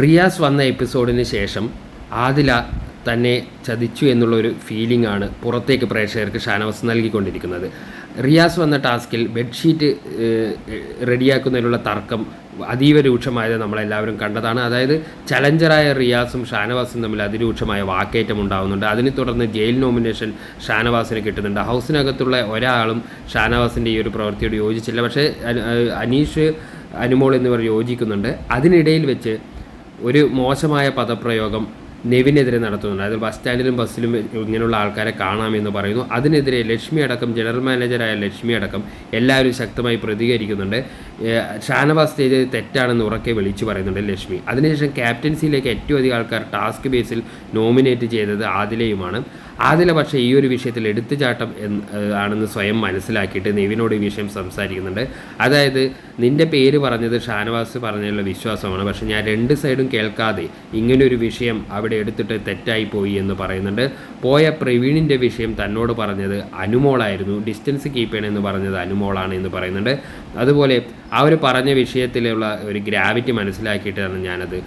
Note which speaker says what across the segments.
Speaker 1: റിയാസ് വന്ന എപ്പിസോഡിന് ശേഷം ആദില തന്നെ ചതിച്ചു എന്നുള്ളൊരു ഫീലിംഗ് ആണ് പുറത്തേക്ക് പ്രേക്ഷകർക്ക് ഷാനവാസ് നൽകിക്കൊണ്ടിരിക്കുന്നത്. റിയാസ് വന്ന ടാസ്കിൽ ബെഡ്ഷീറ്റ് റെഡിയാക്കുന്നതിലുള്ള തർക്കം അതീവ രൂക്ഷമായത് നമ്മളെല്ലാവരും കണ്ടതാണ്. അതായത് ചലഞ്ചറായ റിയാസും ഷാനവാസും തമ്മിൽ അതിരൂക്ഷമായ വാക്കേറ്റം ഉണ്ടാകുന്നുണ്ട് അതിനെ തുടർന്ന് ജയിൽ നോമിനേഷൻ ഷാനവാസിന് കിട്ടുന്നുണ്ട്. ഹൗസിനകത്തുള്ള ഒരാളും ഷാനവാസിന്റെ ഈ ഒരു പ്രവൃത്തിയോട് യോജിച്ചില്ല. പക്ഷേ അന- അനീഷ് അനുമോൾ എന്നിവർ യോജിക്കുന്നുണ്ട്. അതിനിടയിൽ വെച്ച് ഒരു മോശമായ പദപ്രയോഗം നെവിനെതിരെ നടത്തുന്നുണ്ട്. അതായത് ബസ് സ്റ്റാൻഡിലും ബസ്സിലും ഇങ്ങനെയുള്ള ആൾക്കാരെ കാണാമെന്ന് പറയുന്നു. അതിനെതിരെ ലക്ഷ്മി അടക്കം ജനറൽ മാനേജറായ ലക്ഷ്മി അടക്കം എല്ലാവരും ശക്തമായി പ്രതികരിക്കുന്നുണ്ട്. ഷാനവാസ് ചെയ്തത് തെറ്റാണെന്ന് ഉറക്കെ വിളിച്ചു പറയുന്നുണ്ട് ലക്ഷ്മി. അതിനുശേഷം ക്യാപ്റ്റൻസിയിലേക്ക് ഏറ്റവും അധികം ആൾക്കാർ ടാസ്ക് ബേസിൽ നോമിനേറ്റ് ചെയ്തത് ആദിലയുമാണ്. ആദില പക്ഷേ ഈ ഒരു വിഷയത്തിൽ എടുത്തുചാട്ടം ആണെന്ന് സ്വയം മനസ്സിലാക്കിയിട്ട് നെവിനോട് ഈ വിഷയം സംസാരിക്കുന്നുണ്ട്. അതായത് നിന്റെ പേര് പറഞ്ഞത് ഷാനവാസ് പറഞ്ഞുള്ള വിശ്വാസമാണ്. പക്ഷേ ഞാൻ രണ്ട് സൈഡും കേൾക്കാതെ ഇങ്ങനൊരു വിഷയം അവിടെ എടുത്തിട്ട് തെറ്റായി പോയി എന്ന് പറയുന്നുണ്ട്. പോയ പ്രവീണിന്റെ വിഷയം തന്നോട് പറഞ്ഞത് അനുമോളായിരുന്നു. ഡിസ്റ്റൻസ് കീപ്പ് ചെയ്യണമെന്ന് പറഞ്ഞത് അനുമോളാണ് എന്ന് പറയുന്നുണ്ട്. അതുപോലെ അവർ പറഞ്ഞ വിഷയത്തിലുള്ള ഒരു ഗ്രാവിറ്റി മനസ്സിലാക്കിയിട്ടാണ് ഞാനത്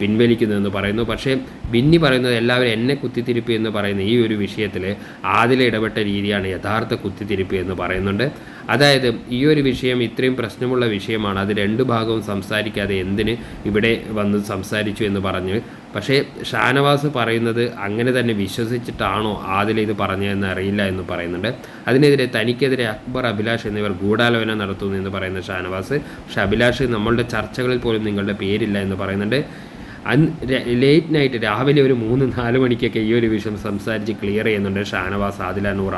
Speaker 1: പിൻവലിക്കുന്നതെന്ന് പറയുന്നു. പക്ഷേ ബിന്നി പറയുന്നത് എല്ലാവരും എന്നെ കുത്തിത്തിരിപ്പ് എന്ന് പറയുന്ന ഈ ഒരു വിഷയത്തിൽ ആദ്യം ഇടപെട്ട രീതിയാണ് യഥാർത്ഥ കുത്തിത്തിരിപ്പ് എന്ന് പറയുന്നുണ്ട്. അതായത് ഈ ഒരു വിഷയം ഇത്രയും പ്രശ്നമുള്ള വിഷയമാണ്. അത് രണ്ട് ഭാഗവും സംസാരിക്കാതെ എന്തിന് ഇവിടെ വന്ന് സംസാരിച്ചു എന്ന് പറഞ്ഞ് പക്ഷേ ഷാനവാസ് പറയുന്നത് അങ്ങനെ തന്നെ വിശ്വസിച്ചിട്ടാണോ ആദില ഇത് പറഞ്ഞതെന്ന് അറിയില്ല എന്ന് പറയുന്നുണ്ട്. അതിനെതിരെ തനിക്കെതിരെ അക്ബർ അഭിലാഷ് എന്നിവർ ഗൂഢാലോചന നടത്തുന്നു എന്ന് പറയുന്ന ഷാനവാസ്. പക്ഷെ അഭിലാഷ് നമ്മളുടെ ചർച്ചകളിൽ പോലും നിങ്ങളുടെ പേരില്ല എന്ന് പറയുന്നുണ്ട്. അന്ന് ലേറ്റ് നൈറ്റ് രാവിലെ ഒരു മൂന്ന് നാല് മണിക്കൊക്കെ ഈ ഒരു വിഷയം സംസാരിച്ച് ക്ലിയർ ചെയ്യുന്നുണ്ട് ഷാനവാസ് ആദില നൂറ.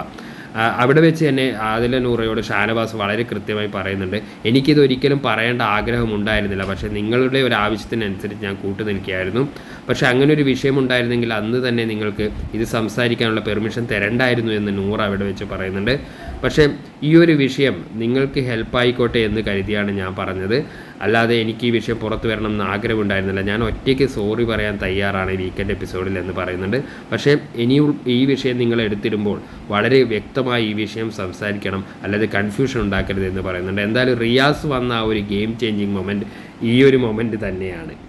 Speaker 1: അവിടെ വെച്ച് തന്നെ ആദില നൂറയോട് ഷാനവാസ് വളരെ കൃത്യമായി പറയുന്നുണ്ട്. എനിക്കിത് ഒരിക്കലും പറയേണ്ട ആഗ്രഹം ഉണ്ടായിരുന്നില്ല. പക്ഷേ നിങ്ങളുടെ ഒരു ആവശ്യത്തിനനുസരിച്ച് ഞാൻ കൂട്ടു നിൽക്കുകയായിരുന്നു. പക്ഷേ അങ്ങനെ ഒരു വിഷയം ഉണ്ടായിരുന്നെങ്കിൽ അന്ന് തന്നെ നിങ്ങൾക്ക് ഇത് സംസാരിക്കാനുള്ള പെർമിഷൻ തരണ്ടായിരുന്നു എന്ന് നൂറ അവിടെ വെച്ച് പറയുന്നുണ്ട്. പക്ഷേ ഈ ഒരു വിഷയം നിങ്ങൾക്ക് ഹെൽപ്പായിക്കോട്ടെ എന്ന് കരുതിയാണ് ഞാൻ പറഞ്ഞത്. അല്ലാതെ എനിക്ക് ഈ വിഷയം പുറത്തു വരണം എന്ന് ആഗ്രഹമുണ്ടായിരുന്നില്ല. ഞാൻ ഒറ്റയ്ക്ക് സോറി പറയാൻ തയ്യാറാണ് വീക്കെൻഡ് എപ്പിസോഡിൽ എന്ന് പറയുന്നുണ്ട്. പക്ഷേ ഇനി ഈ വിഷയം നിങ്ങൾ എടുത്തിടുമ്പോൾ വളരെ വ്യക്തമായി ഈ വിഷയം സംസാരിക്കണം. അല്ലാതെ കൺഫ്യൂഷൻ ഉണ്ടാക്കരുത് എന്ന് പറയുന്നുണ്ട്. എന്തായാലും റിയാസ് വന്ന ആ ഒരു ഗെയിം ചേഞ്ചിങ് മൊമെന്റ് ഈ ഒരു മൊമെന്റ് തന്നെയാണ്.